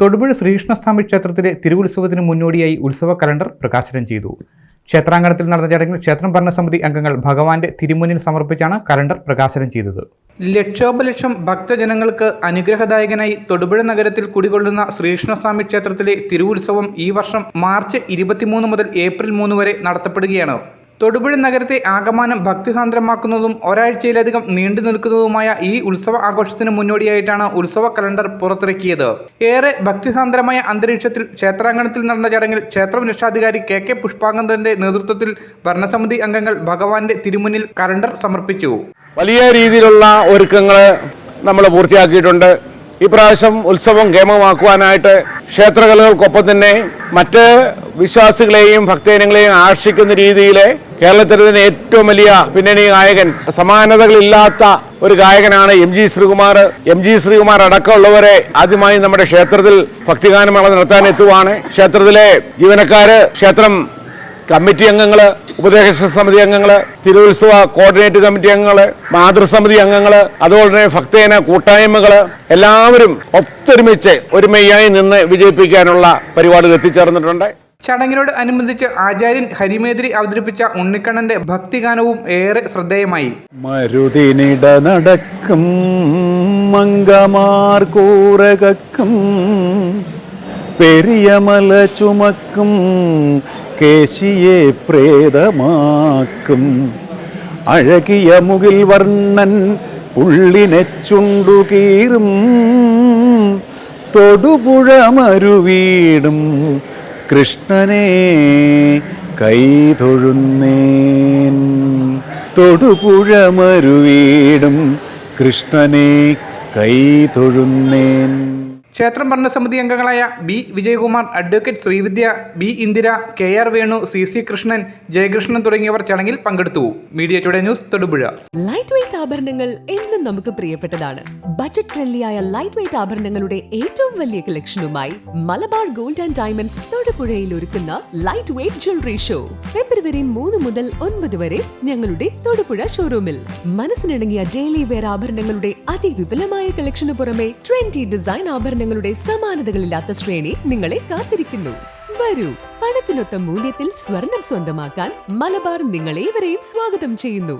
തൊടുപുഴ ശ്രീകൃഷ്ണസ്വാമി ക്ഷേത്രത്തിലെ തിരുവുത്സവത്തിന് മുന്നോടിയായി ഉത്സവ കലണ്ടർ പ്രകാശനം ചെയ്തു. ക്ഷേത്രാങ്കണത്തിൽ നടന്ന ചടങ്ങിൽ ക്ഷേത്രം ഭരണസമിതി അംഗങ്ങൾ ഭഗവാന്റെ തിരുമുന്നിൽ സമർപ്പിച്ചാണ് കലണ്ടർ പ്രകാശനം ചെയ്തത്. ലക്ഷോപലക്ഷം ഭക്തജനങ്ങൾക്ക് അനുഗ്രഹദായകനായി തൊടുപുഴ നഗരത്തിൽ കുടികൊള്ളുന്ന ശ്രീകൃഷ്ണസ്വാമി ക്ഷേത്രത്തിലെ തിരുവുത്സവം ഈ വർഷം മാർച്ച് ഇരുപത്തിമൂന്ന് മുതൽ ഏപ്രിൽ മൂന്ന് വരെ നടത്തപ്പെടുകയാണ്. തൊടുപുഴ നഗരത്തെ ആകമാനം ഭക്തിസാന്ദ്രമാക്കുന്നതും ഒരാഴ്ചയിലധികം നീണ്ടു നിൽക്കുന്നതുമായ ഈ ഉത്സവ ആഘോഷത്തിന് മുന്നോടിയായിട്ടാണ് ഉത്സവ കലണ്ടർ പുറത്തിറക്കിയത്. ഏറെ ഭക്തിസാന്ദ്രമായ അന്തരീക്ഷത്തിൽ ക്ഷേത്രാങ്കണത്തിൽ നടന്ന ചടങ്ങിൽ ക്ഷേത്രം രക്ഷാധികാരി കെ കെ പുഷ്പാങ്കന്ദന്റെ നേതൃത്വത്തിൽ ഭരണസമിതി അംഗങ്ങൾ ഭഗവാന്റെ തിരുമുന്നിൽ കലണ്ടർ സമർപ്പിച്ചു. വലിയ രീതിയിലുള്ള ഒരുക്കങ്ങൾ നമ്മൾ പൂർത്തിയാക്കിയിട്ടുണ്ട്. ഇപ്രാവശ്യം ഉത്സവം ഗേമമാക്കുവാനായിട്ട് ക്ഷേത്രകലകൾക്കൊപ്പം തന്നെ മറ്റ് വിശ്വാസികളെയും ഭക്തജനങ്ങളെയും ആകർഷിക്കുന്ന രീതിയിലെ കേരളത്തിലെ തന്നെ ഏറ്റവും വലിയ പിന്നണി ഗായകൻ സമാനതകളില്ലാത്ത ഒരു ഗായകനാണ് M G Sreekumar. M G Sreekumar അടക്കമുള്ളവരെ ആദ്യമായി നമ്മുടെ ക്ഷേത്രത്തിൽ ഭക്തിഗാനമേള നടത്താൻ എത്തുവാണ്. ക്ഷേത്രത്തിലെ ജീവനക്കാര് ക്ഷേത്രം കമ്മിറ്റി അംഗങ്ങൾ ഉപദേശ സമിതി അംഗങ്ങൾ തിരുവുത്സവ കോർഡിനേറ്റ് കമ്മിറ്റി അംഗങ്ങൾ മാതൃസമിതി അംഗങ്ങൾ അതുപോലെ തന്നെ ഭക്തജന കൂട്ടായ്മകൾ എല്ലാവരും ഒത്തൊരുമിച്ച് ഒരുമയായി നിന്ന് വിജയിപ്പിക്കാനുള്ള പരിപാടികൾ എത്തിച്ചേർന്നിട്ടുണ്ട്. ചടങ്ങിനോട് അനുബന്ധിച്ച് ആചാര്യൻ ഹരിമേദ്രി അവതരിപ്പിച്ച ഉണ്ണിക്കണ്ണന്റെ ഭക്തിഗാനവും ഏറെ ശ്രദ്ധേയമായി. മരുതിനിട നടക്കും മംഗമാർ കൂറകക്കും പെരിയമല ചുമക്കും കേശിയെ പ്രേതമാക്കും. അഴകിയ മുകിൽ വർണൻ പുള്ളിനെ ചുണ്ടുകീറും തൊടുപുഴ മരുവീടും. കൃഷ്ണനെ കൈതൊഴുന്നേൻ. തൊടുപുഴ മരുവീടും കൃഷ്ണനെ കൈതൊഴുന്നേൻ. ക്ഷേത്രം ഭരണസമിതി അംഗങ്ങളായ B Vijayakumar advocate Sreevidya B Indira K R Venu C C Krishnan Jayakrishnan തുടങ്ങിയവർ ചടങ്ങിൽ പങ്കെടുത്തു. Media today news Thodupuzha. Light weight ആഭരണങ്ങൾ നമുക്ക് പ്രിയപ്പെട്ടതാണ്. ബജറ്റ് ഫ്രണ്ട്ലിയായ ലൈറ്റ് വെയിറ്റ് ആഭരണങ്ങളുടെ ഏറ്റവും വലിയ കളക്ഷനുമായി മലബാർ ഗോൾഡ് ആൻഡ് ഡയമണ്ട്സ് തൊടുപുഴയിൽ ഒരുക്കുന്ന light weight jewellery show February മൂന്ന് മുതൽ ഒൻപത് വരെ ഞങ്ങളുടെ തൊടുപുഴ ഷോറൂമിൽ മനസ്സിനിണങ്ങിയ ഡെയിലി വെയർ ആഭരണങ്ങളുടെ അതിവിപുലമായ കളക്ഷന് പുറമെ ട്രെൻഡി ഡിസൈൻ ആഭരണങ്ങളുടെ സമാനതകളില്ലാത്ത ശ്രേണി നിങ്ങളെ കാത്തിരിക്കുന്നു. വരൂ പണത്തിനൊത്ത മൂല്യത്തിൽ സ്വർണം സ്വന്തമാക്കാൻ മലബാർ നിങ്ങളേവരെയും സ്വാഗതം ചെയ്യുന്നു.